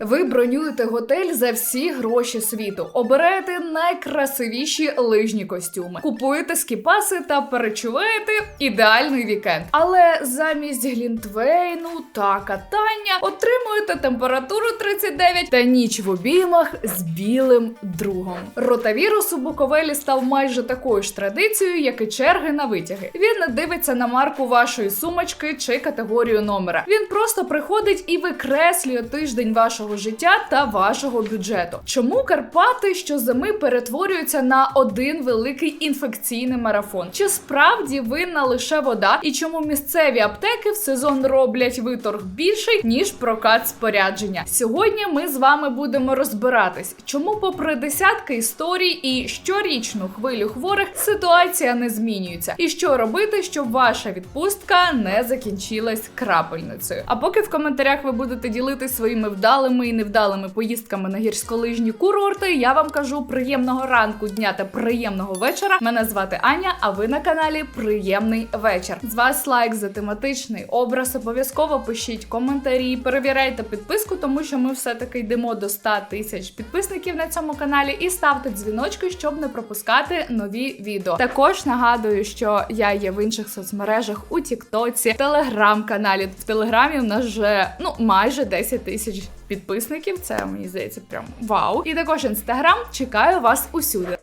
Ви бронюєте готель за всі гроші світу, обираєте найкрасивіші лижні костюми, купуєте скіпаси та перечуваєте ідеальний вікенд. Але замість глінтвейну та катання отримуєте температуру 39 та ніч в обіймах з білим другом. Ротавірус у Буковелі став майже такою ж традицією, як і черги на витяги. Він не дивиться на марку вашої сумочки чи категорію номера. Він просто приходить і викреслює тиждень вашого життя та вашого бюджету. Чому Карпати щозими перетворюються на один великий інфекційний марафон? Чи справді винна лише вода? І чому місцеві аптеки в сезон роблять виторг більший ніж прокат спорядження? Сьогодні ми з вами будемо розбиратись, чому, попри десятки історій і щорічну хвилю хворих, ситуація не змінюється, і що робити, щоб ваша відпустка не закінчилась крапельницею. А поки в коментарях ви будете ділитись своїми вдалими і невдалими поїздками на гірськолижні курорти, я вам кажу приємного ранку, дня та приємного вечора. Мене звати Аня, а ви на каналі Приємний вечір. З вас лайк за тематичний образ. Обов'язково пишіть коментарі, перевіряйте підписку, тому що ми все-таки йдемо до 100 тисяч підписників на цьому каналі. І ставте дзвіночки, щоб не пропускати нові відео. Також нагадую, що я є в інших соцмережах у Тіктоці, телеграм-каналі. В Телеграмі у нас вже ну майже 10 тисяч підписників. Це мені здається, прям вау. І також інстаграм. Чекаю вас усюди.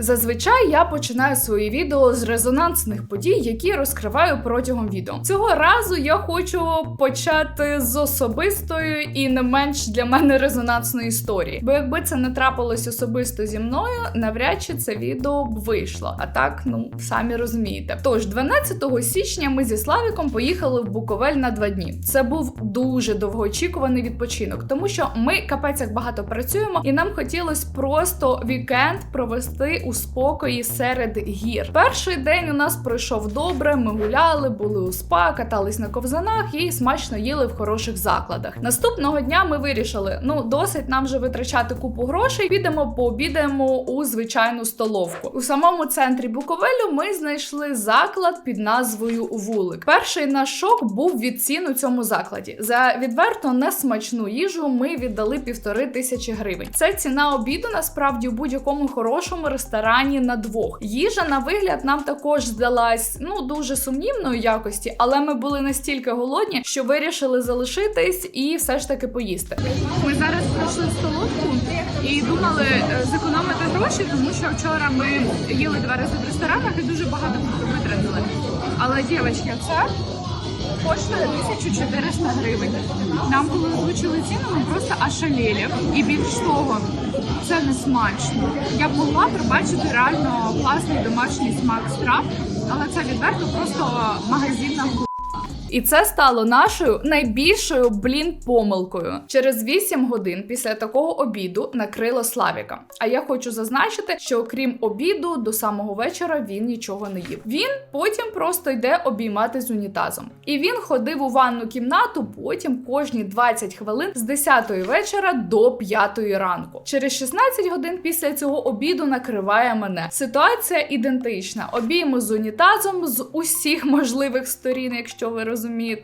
Зазвичай я починаю свої відео з резонансних подій, які розкриваю протягом відео. Цього разу я хочу почати з особистої і не менш для мене резонансної історії. Бо якби це не трапилось особисто зі мною, навряд чи це відео б вийшло. А так, ну самі розумієте. Тож, 12 січня ми зі Славіком поїхали в Буковель на два дні. Це був дуже довгоочікуваний відпочинок, тому що ми капець як багато працюємо, і нам хотілося просто вікенд провести у спокої серед гір. Перший день у нас пройшов добре. Ми гуляли, були у спа, катались на ковзанах і смачно їли в хороших закладах. Наступного дня ми вирішили: ну досить нам вже витрачати купу грошей. Підемо пообідаємо у звичайну столовку. У самому центрі Буковелю ми знайшли заклад під назвою Вулик. Перший наш шок був від цін у цьому закладі. За відверто несмачну їжу ми віддали півтори тисячі гривень. Це ціна обіду насправді у будь-якому хорошому ресторані на двох. Їжа на вигляд нам також здалась ну дуже сумнівної якості, але ми були настільки голодні, що вирішили залишитись і все ж таки поїсти. Ми зараз пройшли в столовку і думали е, зекономити гроші, тому що вчора ми їли два рази в ресторанах і дуже багато витратили. Але дівчатки, це коштує 1400 гривень. Нам коли озвучили ціну, ми просто ошалели. І більш того, це не смачно. Я б могла пробачити реально класний домашній смак страв, але це відверто просто магазинна. І це стало нашою найбільшою блін помилкою. Через 8 годин після такого обіду накрило Славіка. А я хочу зазначити, що окрім обіду, до самого вечора він нічого не їв. Він потім просто йде обіймати з унітазом. І він ходив у ванну кімнату потім кожні 20 хвилин з 10 вечора до 5 ранку. Через 16 годин після цього обіду накриває мене. Ситуація ідентична. Обійми з унітазом з усіх можливих сторін, якщо ви розумієте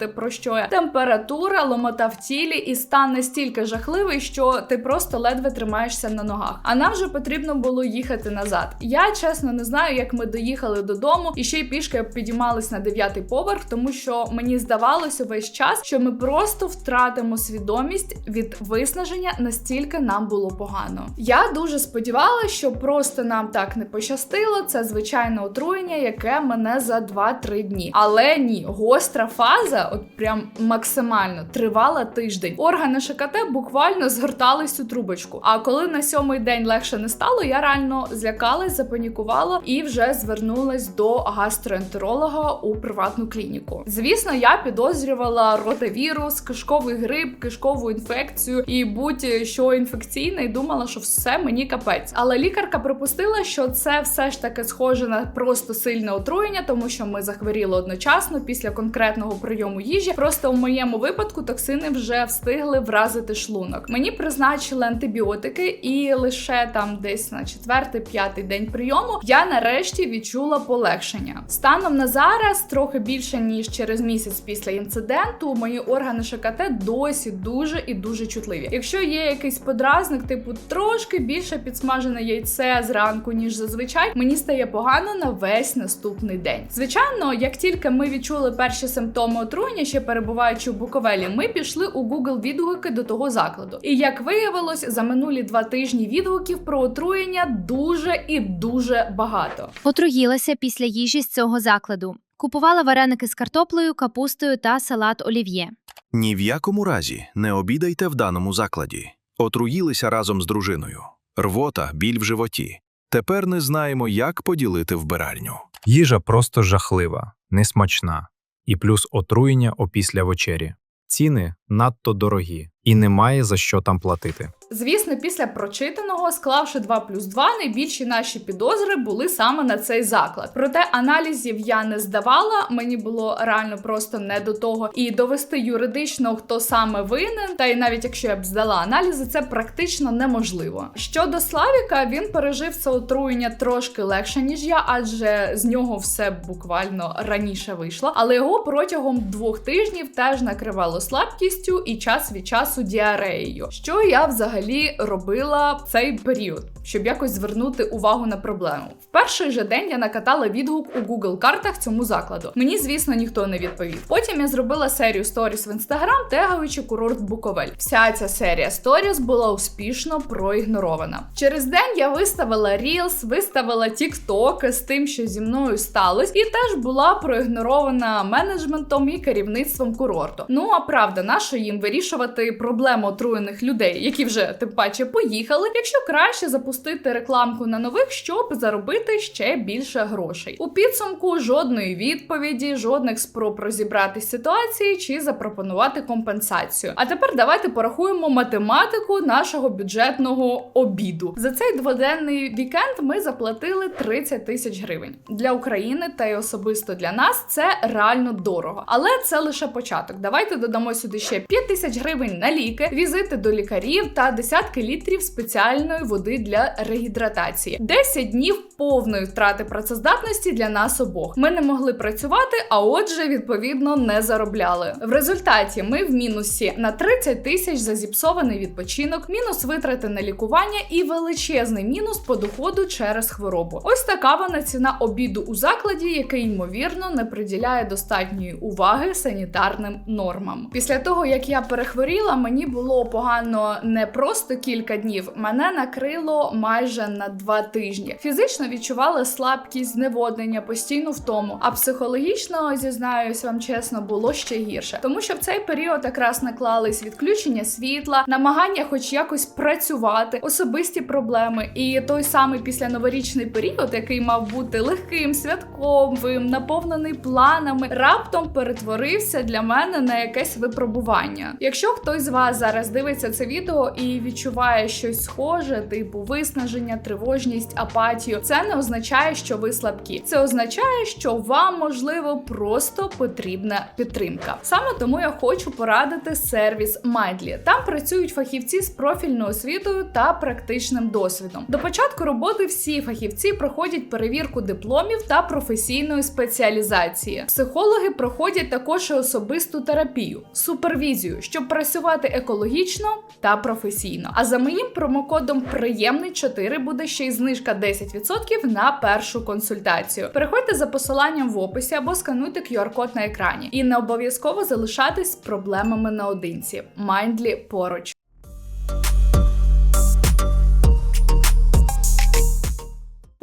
про що я. Температура, ломота в тілі і стан настільки жахливий, що ти просто ледве тримаєшся на ногах. А нам вже потрібно було їхати назад. Я чесно не знаю, як ми доїхали додому і ще й пішки підіймались на дев'ятий поверх, тому що мені здавалося весь час, що ми просто втратимо свідомість від виснаження, настільки нам було погано. Я дуже сподівалася, що просто нам так не пощастило. Це звичайне отруєння, яке мене за 2-3 дні. Але ні, гостра фаза, от прям максимально тривала тиждень. Органи ШКТ буквально згортались у трубочку. А коли на сьомий день легше не стало, я реально злякалась, запанікувала і вже звернулась до гастроентеролога у приватну клініку. Звісно, я підозрювала ротавірус, кишковий грип, кишкову інфекцію і будь-що інфекційне, і думала, що все мені капець. Але лікарка припустила, що це все ж таки схоже на просто сильне отруєння, тому що ми захворіли одночасно після конкретного повторного прийому їжі. Просто в моєму випадку токсини вже встигли вразити шлунок. Мені призначили антибіотики, і лише там десь на четвертий-п'ятий день прийому я нарешті відчула полегшення. Станом на зараз, трохи більше ніж через місяць після інциденту, мої органи ШКТ досі дуже і дуже чутливі. Якщо є якийсь подразник, типу трошки більше підсмажене яйце зранку, ніж зазвичай, мені стає погано на весь наступний день. Звичайно, як тільки ми відчули перші симптоми отруєння, ще перебуваючи в Буковелі, ми пішли у Google відгуки до того закладу. І як виявилось, за минулі два тижні відгуків про отруєння дуже і дуже багато. Отруїлася після їжі з цього закладу. Купувала вареники з картоплею, капустою та салат олів'є. Ні в якому разі не обідайте в даному закладі. Отруїлися разом з дружиною. Рвота, біль в животі. Тепер не знаємо, як поділити вбиральню. Їжа просто жахлива, несмачна, і плюс отруєння опісля вечері. Ціни надто дорогі, і немає за що там платити. Звісно, після прочитаного, склавши 2 плюс 2, найбільші наші підозри були саме на цей заклад. Проте аналізів я не здавала, мені було реально просто не до того. І довести юридично, хто саме винен, та й навіть якщо я б здала аналізи, це практично неможливо. Щодо Славіка, він пережив це отруєння трошки легше, ніж я, адже з нього все буквально раніше вийшло. Але його протягом двох тижнів теж накривало слабкістю і час від часу діареєю. Що я взагалі робила в цей період, щоб якось звернути увагу на проблему. В перший же день я накатала відгук у Google картах цьому закладу. Мені, звісно, ніхто не відповів. Потім я зробила серію сторіс в інстаграм, тегаючи курорт Буковель. Вся ця серія сторіс була успішно проігнорована. Через день я виставила Reels, виставила TikTok з тим, що зі мною сталося, і теж була проігнорована менеджментом і керівництвом курорту. Ну а правда, нащо їм вирішувати проблему отруєних людей, які вже тим паче поїхали, якщо краще запустити рекламку на нових, щоб заробити ще більше грошей. У підсумку жодної відповіді, жодних спроб розібратись ситуації чи запропонувати компенсацію. А тепер давайте порахуємо математику нашого бюджетного обіду. За цей дводенний вікенд ми заплатили 30 тисяч гривень для України та й особисто для нас це реально дорого. Але це лише початок. Давайте додамо сюди ще 5 тисяч гривень на ліки, візити до лікарів та десятки літрів спеціальної води для регідратації. 10 днів повної втрати працездатності для нас обох. Ми не могли працювати, а отже, відповідно, не заробляли. В результаті ми в мінусі на 30 тисяч за зіпсований відпочинок, мінус витрати на лікування і величезний мінус по доходу через хворобу. Ось така вона ціна обіду у закладі, який ймовірно не приділяє достатньої уваги санітарним нормам. Після того як я перехворіла, мені було погано не просто кілька днів, мене накрило майже на два тижні. Фізично відчувала слабкість, зневоднення, постійну втому. А психологічно зізнаюсь вам чесно, було ще гірше, тому що в цей період якраз наклались відключення світла, намагання, хоч якось працювати, особисті проблеми. І той самий післяноворічний період, який мав бути легким, святковим, наповнений планами, раптом перетворився для мене на якесь випробування. Якщо хтось з вас зараз дивиться це відео і відчуває щось схоже, типу виснаження, тривожність, апатію, це не означає, що ви слабкі. Це означає, що вам можливо просто потрібна підтримка. Саме тому я хочу порадити сервіс Mindly. Там працюють фахівці з профільною освітою та практичним досвідом. До початку роботи всі фахівці проходять перевірку дипломів та професійної спеціалізації. Психологи проходять також і особисту терапію, супервізію, щоб працювати екологічно та професійно. А за моїм промокодом приємний 4 буде ще й знижка 10% на першу консультацію. Переходьте за посиланням в описі або скануйте QR-код на екрані. І не обов'язково залишатись проблемами наодинці. Майндлі поруч.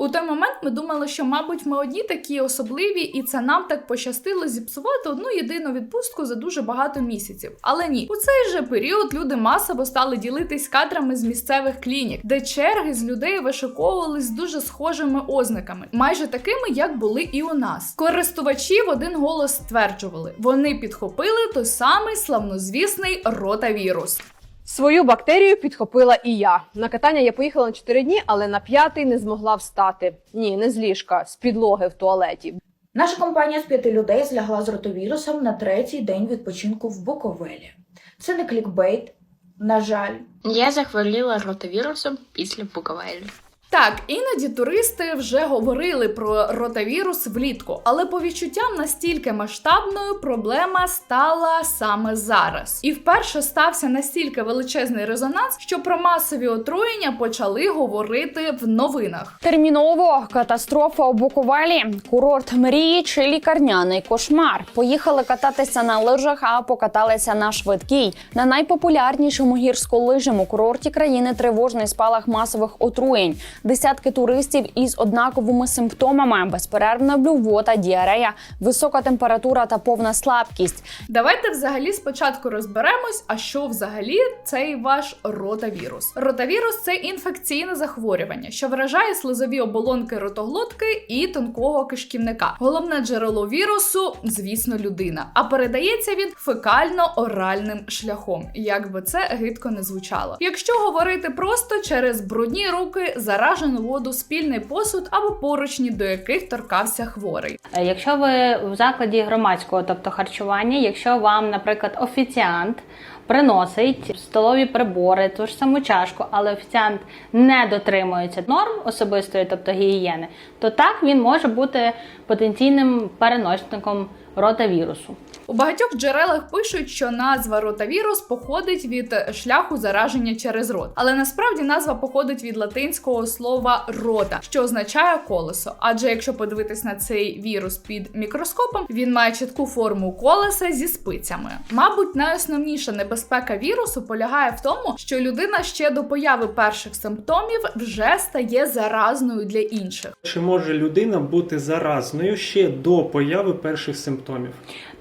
У той момент ми думали, що, мабуть, ми одні такі особливі, і це нам так пощастило зіпсувати одну єдину відпустку за дуже багато місяців. Але ні, у цей же період люди масово стали ділитись кадрами з місцевих клінік, де черги з людей вишиковувались з дуже схожими ознаками, майже такими, як були і у нас. Користувачі в один голос стверджували, вони підхопили той самий славнозвісний ротавірус. Свою бактерію підхопила і я. На катання я поїхала на 4 дні, але на п'ятий не змогла встати. Ні, не з ліжка, з підлоги в туалеті. Наша компанія з п'яти людей злягла з ротовірусом на третій день відпочинку в Буковелі. Це не клікбейт, на жаль. Я захворіла ротовірусом після Буковелі. Так, іноді туристи вже говорили про ротавірус влітку, але по відчуттям настільки масштабною проблема стала саме зараз. І вперше стався настільки величезний резонанс, що про масові отруєння почали говорити в новинах. Терміново катастрофа у Буковелі, курорт мрії чи лікарняний кошмар. Поїхали кататися на лижах, а покаталися на швидкій. На найпопулярнішому гірськолижному курорті країни тривожний спалах масових отруєнь. Десятки туристів із однаковими симптомами: безперервна блювота, діарея, висока температура та повна слабкість. Давайте взагалі спочатку розберемось, а що взагалі цей ваш ротавірус. Ротавірус це інфекційне захворювання, що вражає слизові оболонки ротоглотки і тонкого кишківника. Головне джерело вірусу, звісно, людина. А передається він фекально-оральним шляхом, як би це гидко не звучало. Якщо говорити просто через брудні руки, заражену воду, спільний посуд або поручні, до яких торкався хворий. Е, Якщо ви в закладі громадського, тобто харчування, якщо вам, наприклад, офіціант приносить столові прибори, ту ж саму чашку, але офіціант не дотримується норм особистої, тобто гігієни, то так він може бути потенційним переносником ротавірусу. У багатьох джерелах пишуть, що назва ротавірус походить від шляху зараження через рот, але насправді назва походить від латинського слова рота, що означає колесо. Адже якщо подивитись на цей вірус під мікроскопом, він має чітку форму колеса зі спицями. Мабуть, найосновніша небезпека вірусу полягає в тому, що людина ще до появи перших симптомів вже стає заразною для інших. Чи може людина бути заразною ще до появи перших симптомів?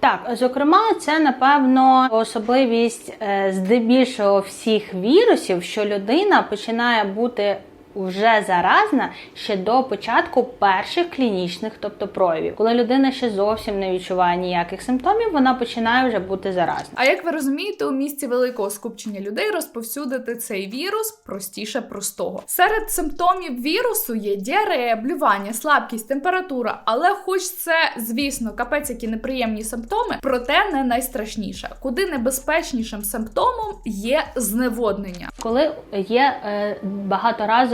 Так, зокрема, це напевно особливість е, здебільшого всіх вірусів, що людина починає бути вже заразна ще до початку перших клінічних, тобто проявів. Коли людина ще зовсім не відчуває ніяких симптомів, вона починає вже бути заразною. А як ви розумієте, у місці великого скупчення людей розповсюдити цей вірус простіше простого. Серед симптомів вірусу є діарея, блювання, слабкість, температура. Але, хоч це, звісно, капець, які неприємні симптоми, проте не найстрашніше. Куди небезпечнішим симптомом є зневоднення. Коли є е,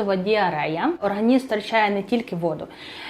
багаторазова діарея, організм втрачає не тільки воду,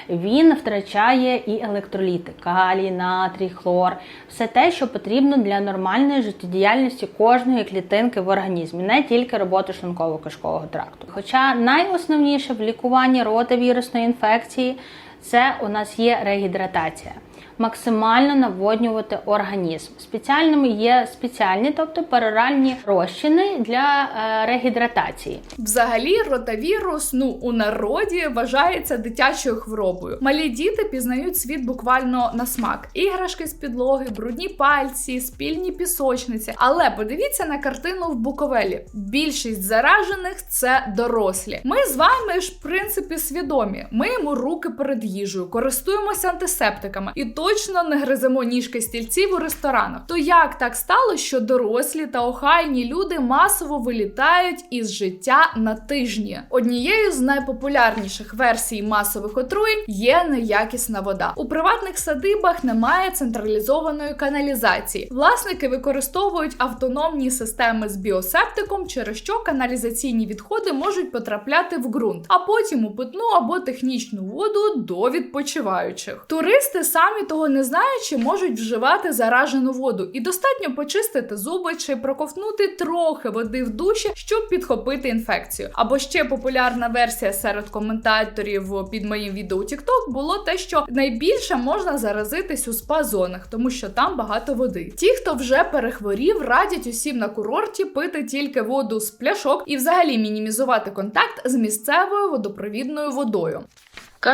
він втрачає і електроліти, калій, натрій, хлор, все те, що потрібно для нормальної життєдіяльності кожної клітинки в організмі, не тільки роботи шлунково-кишкового тракту. Хоча найосновніше в лікуванні ротавірусної інфекції це у нас є регідратація. Максимально наводнювати організм. Спеціальними є спеціальні, тобто пероральні розчини для е, регідратації. Взагалі, ротавірус, ну у народі вважається дитячою хворобою. Малі діти пізнають світ буквально на смак: іграшки з підлоги, брудні пальці, спільні пісочниці. Але подивіться на картину в Буковелі. Більшість заражених це дорослі. Ми з вами ж в принципі свідомі. Миємо руки перед їжею, користуємося антисептиками і точно не гриземо ніжки стільців у ресторанах. То як так стало, що дорослі та охайні люди масово вилітають із життя на тижні? Однією з найпопулярніших версій масових отруєнь є неякісна вода. У приватних садибах немає централізованої каналізації. Власники використовують автономні системи з біосептиком, через що каналізаційні відходи можуть потрапляти в ґрунт, а потім у питну або технічну воду до відпочиваючих. Туристи самі того не знаючи, можуть вживати заражену воду, і достатньо почистити зуби чи проковтнути трохи води в душі, щоб підхопити інфекцію. Або ще популярна версія серед коментаторів під моїм відео у TikTok було те, що найбільше можна заразитись у спа-зонах, тому що там багато води. Ті, хто вже перехворів, радять усім на курорті пити тільки воду з пляшок і взагалі мінімізувати контакт з місцевою водопровідною водою.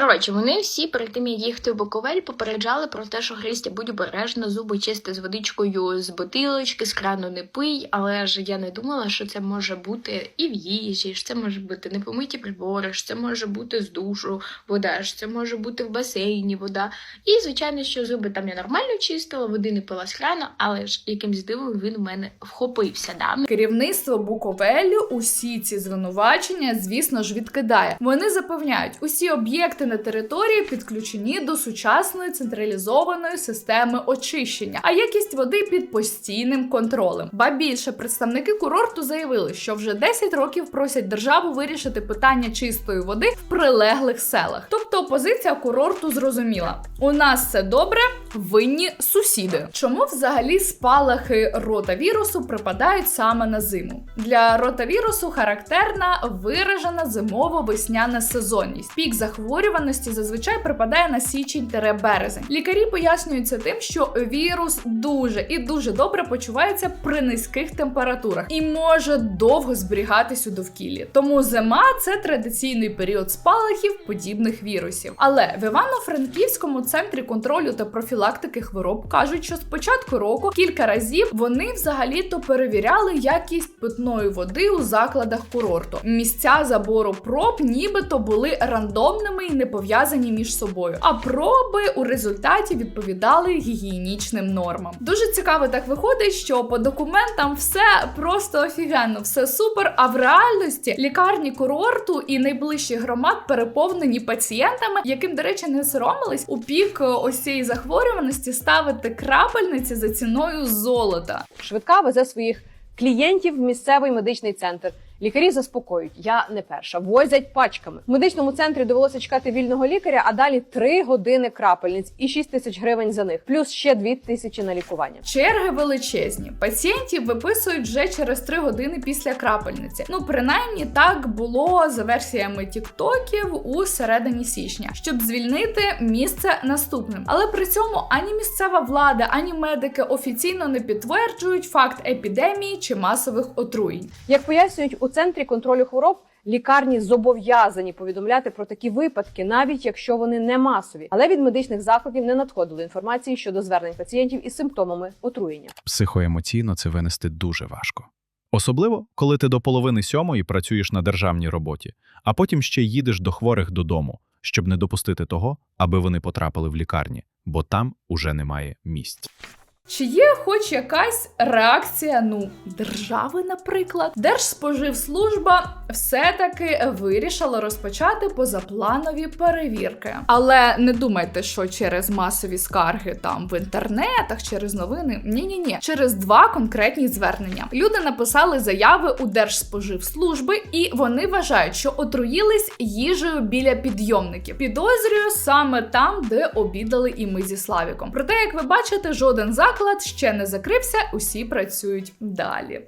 Коротше, вони всі перед тим, як їхати в Буковель, попереджали про те, що Христя, будь обережна, зуби чисти з водичкою з бутилочки, з крану не пий. Але ж я не думала, що це може бути і в їжі, що це може бути непомиті прибори, що це може бути з душу вода, що це може бути в басейні вода. І, звичайно, що зуби там я нормально чистила, води не пила з крану, але ж якимсь дивом він у мене вхопився. Да? Керівництво Буковелю усі ці звинувачення, звісно ж, відкидає. Вони запевняють, усі об'єкти об'єкти на території підключені до сучасної централізованої системи очищення, а якість води під постійним контролем. Ба більше представники курорту заявили, що вже 10 років просять державу вирішити питання чистої води в прилеглих селах. Тобто позиція курорту зрозуміла: у нас все добре, винні сусіди. Чому взагалі спалахи ротавірусу припадають саме на зиму? Для ротавірусу характерна виражена зимово-весняна сезонність. Пік захворюваності зазвичай припадає на січень-березень. Лікарі пояснюють це тим, що вірус дуже і дуже добре почувається при низьких температурах і може довго зберігатись у довкіллі. Тому зима це традиційний період спалахів подібних вірусів. Але в Івано-Франківському центрі контролю та профілактики хвороб кажуть, що з початку року кілька разів вони взагалі-то перевіряли якість питної води у закладах курорту. Місця забору проб нібито були рандомними не пов'язані між собою. А проби у результаті відповідали гігієнічним нормам. Дуже цікаво так виходить, що по документам все просто офігенно, все супер. А в реальності лікарні курорту і найближчі громад переповнені пацієнтами, яким, до речі, не соромились у пік е, ось цієї захворюваності ставити крапельниці за ціною золота. Швидка везе своїх клієнтів в місцевий медичний центр. Лікарі заспокоюють, я не перша, возять пачками. В медичному центрі довелося чекати вільного лікаря, а далі 3 години крапельниць і 6 тисяч гривень за них, плюс ще 2 тисячі на лікування. Черги величезні. Пацієнтів виписують вже через 3 години після крапельниці. Ну, принаймні, так було за версіями тіктоків у середині січня, щоб звільнити місце наступним. Але при цьому ані місцева влада, ані медики офіційно не підтверджують факт епідемії чи масових отруєнь. Як пояснюють у центрі контролю хвороб, лікарні зобов'язані повідомляти про такі випадки, навіть якщо вони не масові. Але від медичних закладів не надходило інформації щодо звернень пацієнтів із симптомами отруєння. Психоемоційно це винести дуже важко. Особливо, коли ти до половини сьомої працюєш на державній роботі, а потім ще їдеш до хворих додому, щоб не допустити того, аби вони потрапили в лікарні, бо там уже немає місць. Чи є хоч якась реакція, ну, держави, наприклад? Держспоживслужба все-таки вирішила розпочати позапланові перевірки. Але не думайте, що через масові скарги там в інтернетах, через новини. Ні, ні, ні, через два конкретні звернення. Люди написали заяви у Держспоживслужби, і вони вважають, що отруїлись їжею біля підйомників. Підозрюю саме там, де обідали і ми зі Славіком. Проте, як ви бачите, жоден заклад ще не закрився, усі працюють далі.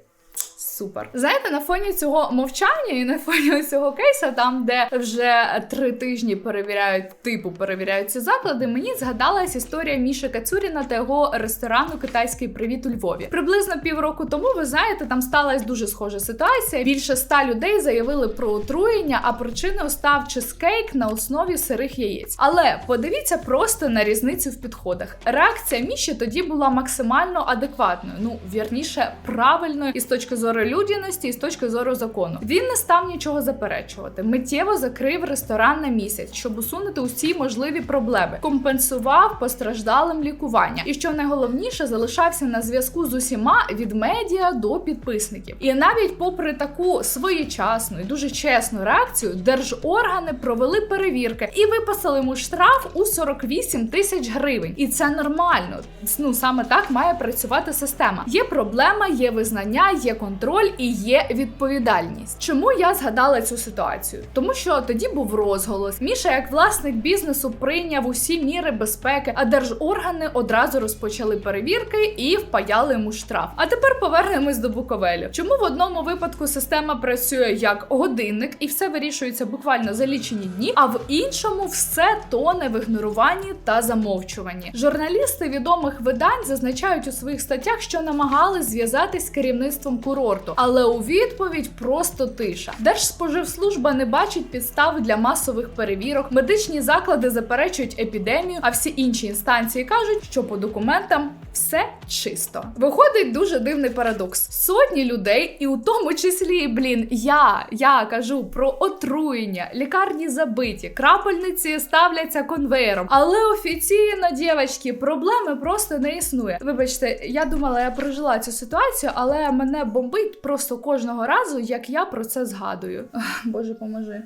Супер. Знаєте, на фоні цього мовчання і на фоні цього кейса, там, де вже три тижні перевіряють, типу перевіряють ці заклади, мені згадалась історія Міші Кацуріна та його ресторану Китайський привіт у Львові. Приблизно півроку тому, ви знаєте, там сталася дуже схожа ситуація. Більше ста людей заявили про отруєння, а причиною став чизкейк на основі сирих яєць. Але подивіться просто на різницю в підходах. Реакція Міші тоді була максимально адекватною, ну вірніше, правильною і з точки зору людяності, і з точки зору закону. Він не став нічого заперечувати. Миттєво закрив ресторан на місяць, щоб усунути усі можливі проблеми, компенсував постраждалим лікування. І що найголовніше, залишався на зв'язку з усіма від медіа до підписників. І навіть попри таку своєчасну і дуже чесну реакцію, держоргани провели перевірки і виписали йому штраф у 48 тисяч гривень. І це нормально. Ну саме так має працювати система. Є проблема, є визнання, є контроль і є відповідальність. Чому я згадала цю ситуацію? Тому що тоді був розголос. Міша, як власник бізнесу, прийняв усі міри безпеки, а держоргани одразу розпочали перевірки і впаяли йому штраф. А тепер повернемось до Буковелю. Чому в одному випадку система працює як годинник і все вирішується буквально за лічені дні, а в іншому все тоне в ігноруванні та замовчуванні. Журналісти відомих видань зазначають у своїх статтях, що намагались зв'язатись з керівництвом курорту, але у відповідь просто тиша. Держспоживслужба не бачить підстав для масових перевірок. Медичні заклади заперечують епідемію, а всі інші інстанції кажуть, що по документам все чисто. Виходить дуже дивний парадокс. Сотні людей, і у тому числі, блін, я, я кажу про отруєння, лікарні забиті, крапельниці ставляться конвейером. Але офіційно, дівчатки, проблеми просто не існує. Вибачте, я думала, я прожила цю ситуацію, але мене бомбить просто кожного разу, як я про це згадую. Боже, поможи.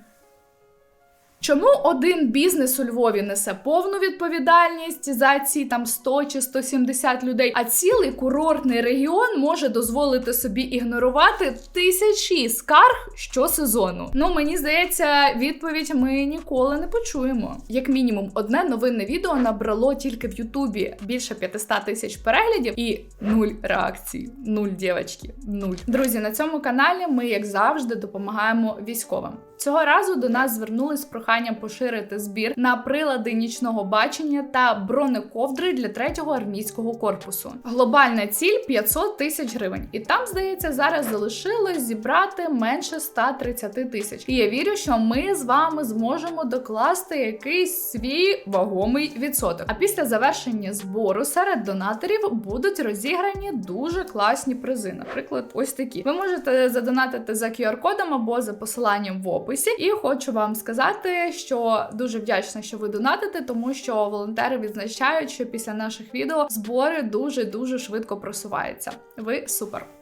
Чому один бізнес у Львові несе повну відповідальність за ці там 100 чи 170 людей, а цілий курортний регіон може дозволити собі ігнорувати тисячі скарг щосезону? Ну мені здається, відповідь ми ніколи не почуємо. Як мінімум, одне новинне відео набрало тільки в Ютубі більше 500 тисяч переглядів і нуль реакцій. Нуль дівчатки, нуль. Друзі, на цьому каналі ми, як завжди, допомагаємо військовим. Цього разу до нас звернулись з проханням поширити збір на прилади нічного бачення та бронековдри для третього армійського корпусу. Глобальна ціль 500 тисяч гривень, і там, здається, зараз залишилось зібрати менше 130 тисяч. І я вірю, що ми з вами зможемо докласти якийсь свій вагомий відсоток. А після завершення збору серед донаторів будуть розіграні дуже класні призи. Наприклад, ось такі. Ви можете задонатити за QR-кодом або за посиланням в описі. І хочу вам сказати, що дуже вдячна, що ви донатите, тому що волонтери відзначають, що після наших відео збори дуже дуже швидко просуваються. Ви супер!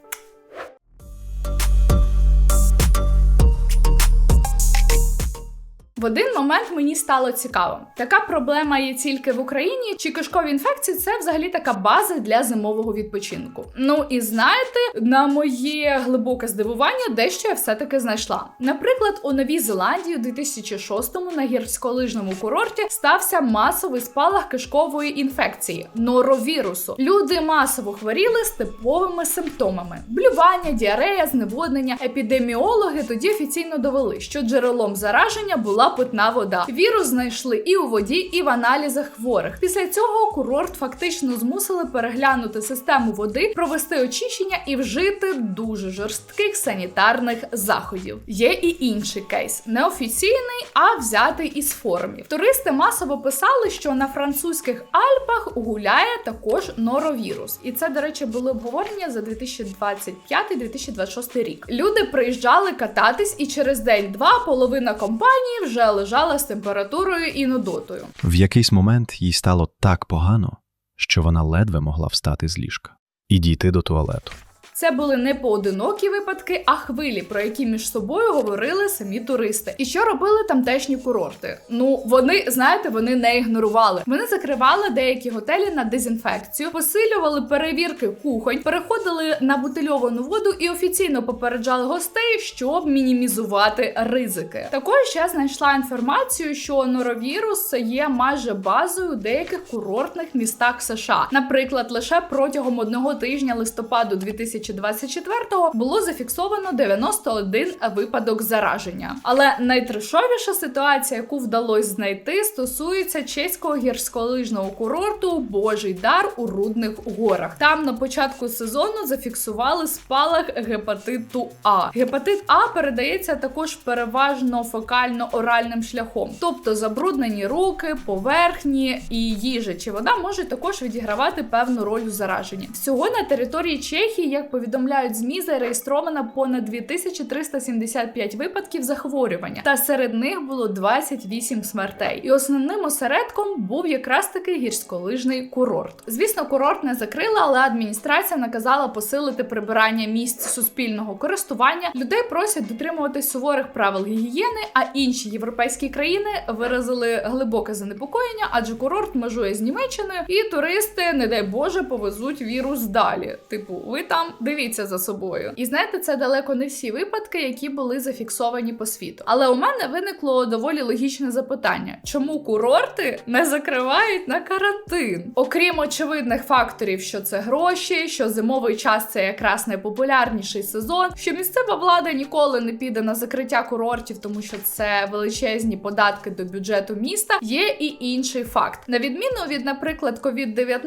В один момент мені стало цікаво, така проблема є тільки в Україні, чи кишкові інфекції це взагалі така база для зимового відпочинку. Ну і знаєте, на моє глибоке здивування, дещо я все-таки знайшла. Наприклад, у Новій Зеландії у 2006-му на гірськолижному курорті стався масовий спалах кишкової інфекції норовірусу. Люди масово хворіли з типовими симптомами: блювання, діарея, зневоднення. Епідеміологи тоді офіційно довели, що джерелом зараження була питна вода. Вірус знайшли і у воді, і в аналізах хворих. Після цього курорт фактично змусили переглянути систему води, провести очищення і вжити дуже жорстких санітарних заходів. Є і інший кейс, неофіційний, а взятий із форумів. Туристи масово писали, що на французьких Альпах гуляє також норовірус, і це, до речі, були обговорення за 2025-2026 рік. Люди приїжджали кататись, і через день-два половина компанії вже лежала з температурою і нудотою. В якийсь момент їй стало так погано, що вона ледве могла встати з ліжка і дійти до туалету. Це були не поодинокі випадки, а хвилі, про які між собою говорили самі туристи. І що робили тамтешні курорти? Ну вони знаєте, вони не ігнорували. Вони закривали деякі готелі на дезінфекцію, посилювали перевірки кухонь, переходили на бутильовану воду і офіційно попереджали гостей, щоб мінімізувати ризики. Також я знайшла інформацію, що норовірус є майже базою деяких курортних містах США. Наприклад, лише протягом одного тижня листопаду 2000 2024-го було зафіксовано 91 випадок зараження. Але найтрешовіша ситуація, яку вдалося знайти, стосується чеського гірськолижного курорту Божий дар у Рудних горах. Там на початку сезону зафіксували спалах гепатиту А. Гепатит А передається також переважно фекально-оральним шляхом, тобто забруднені руки, поверхні і їжа чи вода можуть також відігравати певну роль у зараженні. Всього на території Чехії, як повідомляють ЗМІ, зареєстровано понад 2375 випадків захворювання, та серед них було 28 смертей. І основним осередком був якраз таки гірськолижний курорт. Звісно, курорт не закрили, але адміністрація наказала посилити прибирання місць суспільного користування. Людей просять дотримуватись суворих правил гігієни, а інші європейські країни виразили глибоке занепокоєння, адже курорт межує з Німеччиною, і туристи, не дай Боже, повезуть вірус далі. Типу, ви там дивіться за собою. І знаєте, це далеко не всі випадки, які були зафіксовані по світу. Але у мене виникло доволі логічне запитання: чому курорти не закривають на карантин? Окрім очевидних факторів, що це гроші, що зимовий час це якраз найпопулярніший сезон, що місцева влада ніколи не піде на закриття курортів, тому що це величезні податки до бюджету міста. Є і інший факт: на відміну від, наприклад, COVID-19,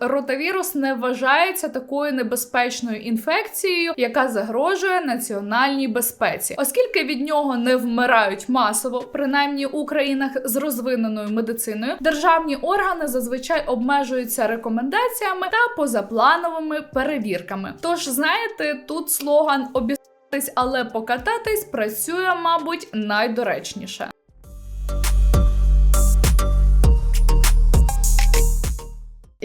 ротавірус не вважається такою небезпечною інфекцією, яка загрожує національній безпеці, оскільки від нього не вмирають масово, принаймні у країнах з розвиненою медициною, державні органи зазвичай обмежуються рекомендаціями та позаплановими перевірками. Тож, знаєте, тут слоган обіцятись, але покататись працює, мабуть, найдоречніше.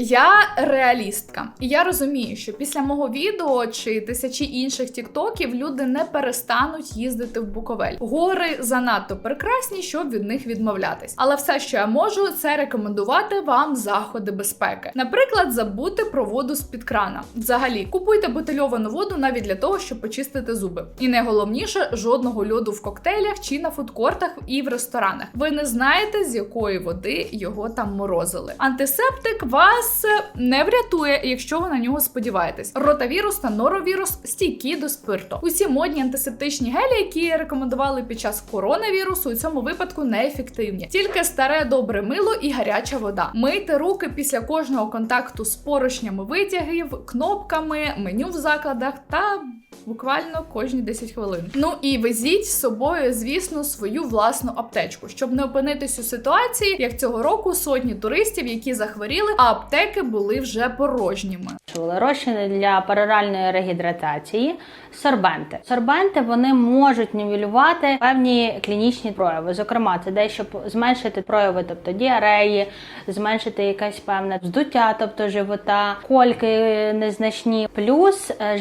Я реалістка, і я розумію, що після мого відео чи тисячі інших тіктоків люди не перестануть їздити в Буковель. Гори занадто прекрасні, щоб від них відмовлятись. Але все, що я можу, це рекомендувати вам заходи безпеки. Наприклад, забути про воду з під крана. Взагалі, купуйте бутильовану воду навіть для того, щоб почистити зуби. І найголовніше жодного льоду в коктейлях чи на фудкортах і в ресторанах. Ви не знаєте, з якої води його там морозили. Антисептик вас е, не врятує, якщо ви на нього сподіваєтесь. Ротавірус та норовірус стійкі до спирту. Усі модні антисептичні гелі, які рекомендували під час коронавірусу, у цьому випадку неефективні. Тільки старе добре мило і гаряча вода. Мийте руки після кожного контакту з поручнями витягів, кнопками, меню в закладах та. Буквально кожні 10 хвилин. Ну і везіть з собою, звісно, свою власну аптечку, щоб не опинитись у ситуації, як цього року сотні туристів, які захворіли, а аптеки були вже порожніми. Розчини для пероральної регідратації, сорбенти. Сорбенти вони можуть нівелювати певні клінічні прояви. Зокрема, це дещо зменшити прояви, тобто діареї, зменшити якесь певне вздуття, тобто живота, кольки незначні, плюс е,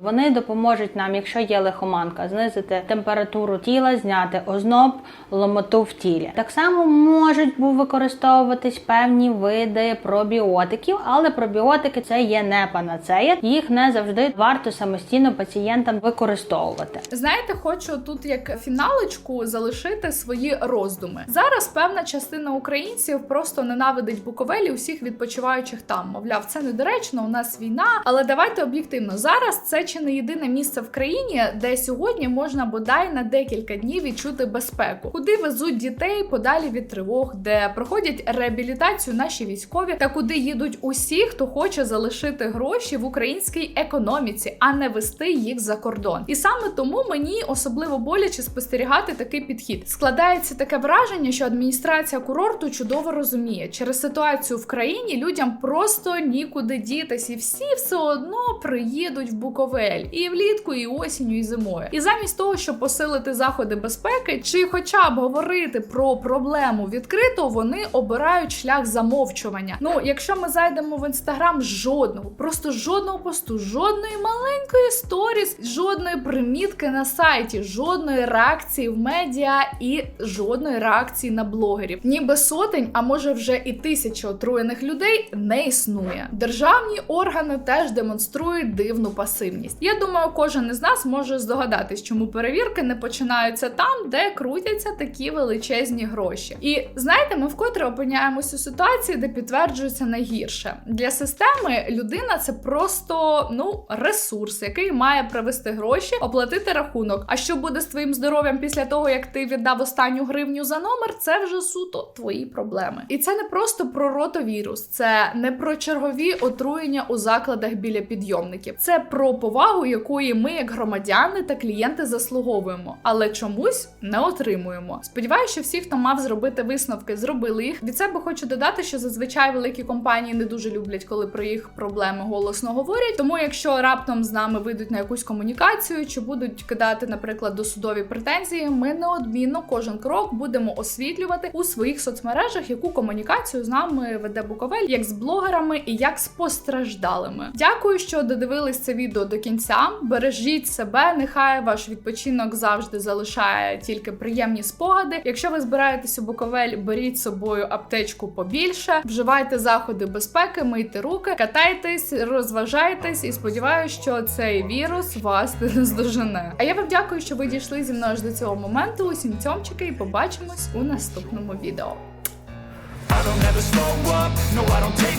Вони допоможуть нам, якщо є лихоманка, знизити температуру тіла, зняти озноб, ломоту в тілі. Так само можуть використовуватись певні види пробіотиків, але пробіотики це є не панацея. Їх не завжди варто самостійно пацієнтам використовувати. Знаєте, хочу тут як фіналочку залишити свої роздуми. Зараз певна частина українців просто ненавидить Буковелі усіх відпочиваючих там. Мовляв, це недоречно, у нас війна. Але давайте об'єктивно зараз це чи не єдине місце в країні, де сьогодні можна бодай на декілька днів відчути безпеку, куди везуть дітей подалі від тривог, де проходять реабілітацію наші військові, та куди їдуть усі, хто хоче залишити гроші в українській економіці, а не вести їх за кордон. І саме тому мені особливо боляче спостерігати такий підхід. Складається таке враження, що адміністрація курорту чудово розуміє, через ситуацію в країні людям просто нікуди дітись, і всі все одно приїдуть в Буковель і влітку, і осінню, і зимою. І замість того, щоб посилити заходи безпеки, чи хоча б говорити про проблему відкрито, вони обирають шлях замовчування. Ну, якщо ми зайдемо в інстаграм, жодного, просто жодного посту, жодної маленької сторіс, жодної примітки на сайті, жодної реакції в медіа і жодної реакції на блогерів. Ніби сотень, а може вже і тисячі отруєних людей не існує. Державні органи теж демонструють дивну пасивність. Я думаю, кожен із нас може здогадатись, чому перевірки не починаються там, де крутяться такі величезні гроші. І знаєте, ми вкотре опиняємось у ситуації, де підтверджується найгірше для системи. Людина це просто ну ресурс, який має привести гроші, оплатити рахунок. А що буде з твоїм здоров'ям після того, як ти віддав останню гривню за номер? Це вже суто твої проблеми. І це не просто про ротовірус, це не про чергові отруєння у закладах біля підйомників. Це про повагу, якої ми, як громадяни та клієнти, заслуговуємо, але чомусь не отримуємо. Сподіваюся, що всі, хто мав зробити висновки, зробили їх. Від себе хочу додати, що зазвичай великі компанії не дуже люблять, коли про їх проблеми голосно говорять. Тому, якщо раптом з нами вийдуть на якусь комунікацію чи будуть кидати, наприклад, досудові претензії, ми неодмінно кожен крок будемо освітлювати у своїх соцмережах, яку комунікацію з нами веде Буковель, як з блогерами і як з постраждалими. Дякую, що додивились це відео до кінця. Бережіть себе, нехай ваш відпочинок завжди залишає тільки приємні спогади. Якщо ви збираєтесь у Буковель, беріть з собою аптечку побільше, вживайте заходи безпеки, мийте руки, катайтесь, розважайтесь і сподіваюся, що цей вірус вас не наздожене. А я вам дякую, що ви дійшли зі мною до цього моменту. Усім цьомчики, і побачимось у наступному відео. I don't ever slow up, no I don't take